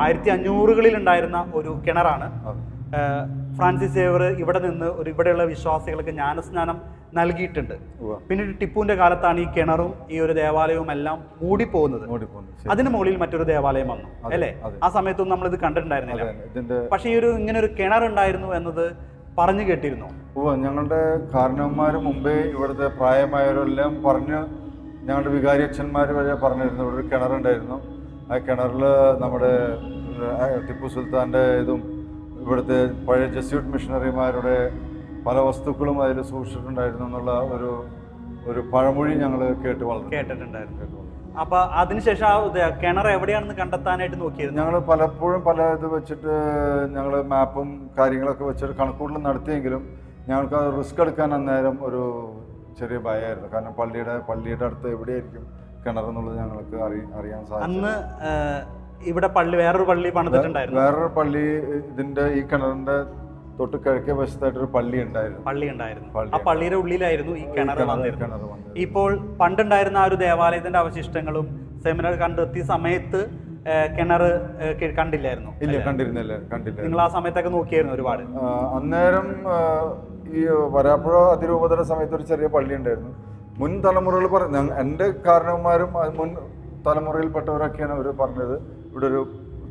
ആയിരത്തി അഞ്ഞൂറുകളിൽ ഉണ്ടായിരുന്ന ഒരു കിണറാണ് ഫ്രാൻസിസ് സേവർ ഇവിടെ നിന്ന് ഒരു ഇവിടെയുള്ള വിശ്വാസികൾക്ക് ജ്ഞാനസ്നാനം നൽകിയിട്ടുണ്ട്. പിന്നെ പിന്നീട് ടിപ്പുവിന്റെ കാലത്താണ് ഈ കിണറും ഈ ഒരു ദേവാലയവും എല്ലാം മൂടിപ്പോകുന്നത്. അതിന് മുകളിൽ മറ്റൊരു ദേവാലയം വന്നു അല്ലേ? ആ സമയത്തൊന്നും നമ്മൾ ഇത് കണ്ടിട്ടുണ്ടായിരുന്നില്ല. പക്ഷെ ഈ ഒരു ഇങ്ങനെ ഒരു കിണർ ഉണ്ടായിരുന്നു എന്നത് പറഞ്ഞു കേട്ടിരുന്നു. ഓ ഞങ്ങളുടെ കാരണവന്മാർ മുമ്പേ ഇവിടുത്തെ പ്രായമായവരെല്ലാം പറഞ്ഞു ഞങ്ങളുടെ വികാരി അച്ഛന്മാർ വരെ പറഞ്ഞിരുന്നു ഇവിടെ ഒരു കിണറുണ്ടായിരുന്നു. ആ കിണറിൽ നമ്മുടെ ടിപ്പു സുൽത്താന്റെ ഇതും ഇവിടുത്തെ പഴയ ജസ്യൂട്ട് മിഷണറിമാരുടെ പല വസ്തുക്കളും അതിൽ സൂക്ഷിച്ചിട്ടുണ്ടായിരുന്നു എന്നുള്ള ഒരു ഒരു പഴമൊഴി ഞങ്ങൾ കേട്ട് വളർന്നു. കേട്ടിട്ടുണ്ടായിരുന്നു. അപ്പൊ അതിനുശേഷം ആ കിണർ എവിടെയാണെന്ന് കണ്ടെത്താനായിട്ട് നോക്കിയിരുന്നു? ഞങ്ങൾ പലപ്പോഴും പല ഇത് വെച്ചിട്ട് ഞങ്ങൾ മാപ്പും കാര്യങ്ങളൊക്കെ വെച്ചിട്ട് കണക്കൂട്ടൽ നടത്തിയെങ്കിലും ഞങ്ങൾക്ക് അത് റിസ്ക് എടുക്കാൻ അന്നേരം ഒരു ചെറിയ ഭയമായിരുന്നു കാരണം പള്ളിയുടെ പള്ളിയുടെ അടുത്ത് എവിടെയായിരിക്കും കിണർ എന്നുള്ളത് ഞങ്ങൾക്ക് അറിയാൻ സാധിച്ചു അന്ന് ഇവിടെ പള്ളി വേറൊരു പള്ളി പണിതിട്ടുണ്ടായിരുന്നു. വേറൊരു പള്ളി ഇതിന്റെ ഈ കിണറിന്റെ തൊട്ട് കിഴക്കേ വശത്തായിട്ടൊരു പള്ളി ഉണ്ടായിരുന്നു. പള്ളി ഉണ്ടായിരുന്നു. ആ പള്ളിയുടെ ഉള്ളിലായിരുന്നു ഈ കിണർ വന്നിരുന്നത്. ഇപ്പോൾ പണ്ടുണ്ടായിരുന്ന ആ ഒരു ദേവാലയത്തിന്റെ അവശിഷ്ടങ്ങളും സെമിനാർ കണ്ടെത്തിയ സമയത്ത് കിണർ കണ്ടില്ലായിരുന്നു. ഇല്ല കണ്ടിരുന്നില്ല കണ്ടില്ല നിങ്ങൾ ആ സമയത്തൊക്കെ നോക്കിയായിരുന്നു ഒരുപാട്. അന്നേരം ഈ വരാപ്പുഴ അതിരൂപതയുടെ സമയത്ത് ഒരു ചെറിയ പള്ളി ഉണ്ടായിരുന്നു. മുൻ തലമുറകൾ പറഞ്ഞു എന്റെ കാരണവന്മാരും മുൻ തലമുറയിൽപ്പെട്ടവരൊക്കെയാണ് അവർ പറഞ്ഞത്. ഇവിടെ ഒരു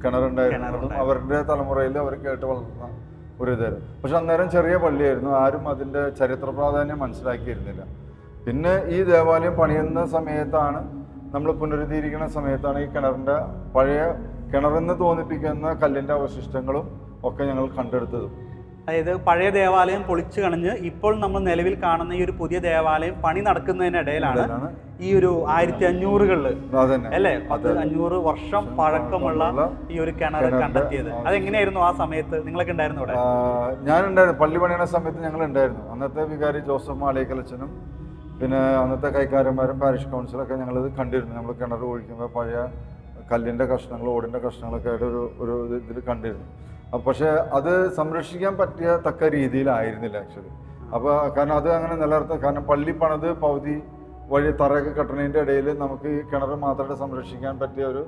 കിണറുണ്ടായിരുന്നു അവരുടെ തലമുറയിൽ അവർ കേട്ട് വളർന്ന ഒരു ഇതായിരുന്നു പക്ഷെ അന്നേരം ചെറിയ പള്ളിയായിരുന്നു. ആരും അതിന്റെ ചരിത്ര പ്രാധാന്യം മനസ്സിലാക്കിയിരുന്നില്ല. പിന്നെ ഈ ദേവാലയം പണിയുന്ന സമയത്താണ് നമ്മൾ പുനരുദ്ധീകരിക്കുന്ന സമയത്താണ് ഈ കിണറിന്റെ പഴയ കിണറെന്ന് തോന്നിപ്പിക്കുന്ന കല്ലിന്റെ അവശിഷ്ടങ്ങളും ഒക്കെ ഞങ്ങൾ കണ്ടെടുത്തതും. അതായത് പഴയ ദേവാലയം പൊളിച്ചു കളഞ്ഞ് ഇപ്പോൾ നമ്മൾ നിലവിൽ കാണുന്ന ഈ ഒരു പുതിയ ദേവാലയം പണി നടക്കുന്നതിനിടയിലാണ് ഈ ഒരു ആയിരത്തി അഞ്ഞൂറുകളിൽ അല്ലെ? പത്ത് അഞ്ഞൂറ് വർഷം പഴക്കമുള്ള ഈ ഒരു കിണർ കണ്ടെത്തിയത്. അതെങ്ങനെയായിരുന്നു ആ സമയത്ത്? നിങ്ങളൊക്കെ ഉണ്ടായിരുന്നു അവിടെ? ഞാൻ ഞാനുണ്ടായിരുന്നു. പള്ളി പണിയുന്ന സമയത്ത് ഞങ്ങൾ ഉണ്ടായിരുന്നു അന്നത്തെ വികാരി ജോസഫ് മാളിയക്കലച്ചനും പിന്നെ അന്നത്തെ കൈക്കാരന്മാരും പാരിഷ് കൗൺസിലൊക്കെ ഞങ്ങൾ ഇത് കണ്ടിരുന്നു. നമ്മൾ കിണർ ഒഴിക്കുമ്പോൾ പഴയ കല്ലിന്റെ കഷ്ണങ്ങൾ ഓടിന്റെ കഷ്ണങ്ങളൊക്കെ ആയിട്ട് ഒരു ഒരു ഇതിൽ കണ്ടിരുന്നു. പക്ഷേ അത് സംരക്ഷിക്കാൻ പറ്റിയ തക്ക രീതിയിലായിരുന്നില്ല ആക്ച്വലി അപ്പോൾ കാരണം അത് അങ്ങനെ നിലനിർത്താൻ കാരണം പള്ളി പണിത് പകുതി വഴി തറയൊക്കെ കെട്ടണതിന്റെ ഇടയിൽ നമുക്ക് ഈ കിണർ മാത്രമായിട്ട് സംരക്ഷിക്കാൻ പറ്റിയ ഒരു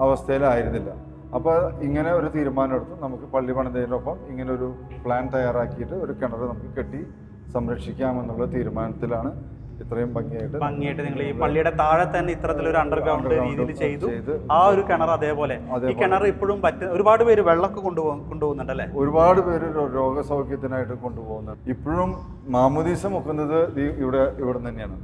അവസ്ഥയിലായിരുന്നില്ല. അപ്പോൾ ഇങ്ങനെ ഒരു തീരുമാനം എടുത്തു നമുക്ക് പള്ളി പണിതതിനൊപ്പം ഇങ്ങനെ ഒരു പ്ലാൻ തയ്യാറാക്കിയിട്ട് ഒരു കിണർ നമുക്ക് കെട്ടി സംരക്ഷിക്കാമെന്നുള്ള തീരുമാനത്തിലാണ് ഇത്രയും ഭംഗിയായിട്ട് ഭംഗിയായിട്ട് നിങ്ങൾ ഈ പള്ളിയുടെ താഴെ തന്നെ ഇത്തരത്തിലൊരു അണ്ടർഗ്രൗണ്ട് രീതിയിൽ ചെയ്തു. ആ ഒരു കിണർ അതേപോലെ. ഈ കിണർ ഇപ്പോഴും പറ്റുന്ന ഒരുപാട് പേര് വെള്ളമൊക്കെ കൊണ്ടുപോകും കൊണ്ടുപോകുന്നുണ്ടല്ലേ ഒരുപാട് പേര് രോഗസൗഖ്യത്തിനായിട്ട് കൊണ്ടുപോകുന്നുണ്ട്. ഇപ്പോഴും മാമുദീസ മുക്കുന്നത് ഇവിടെ ഇവിടെ തന്നെയാണ്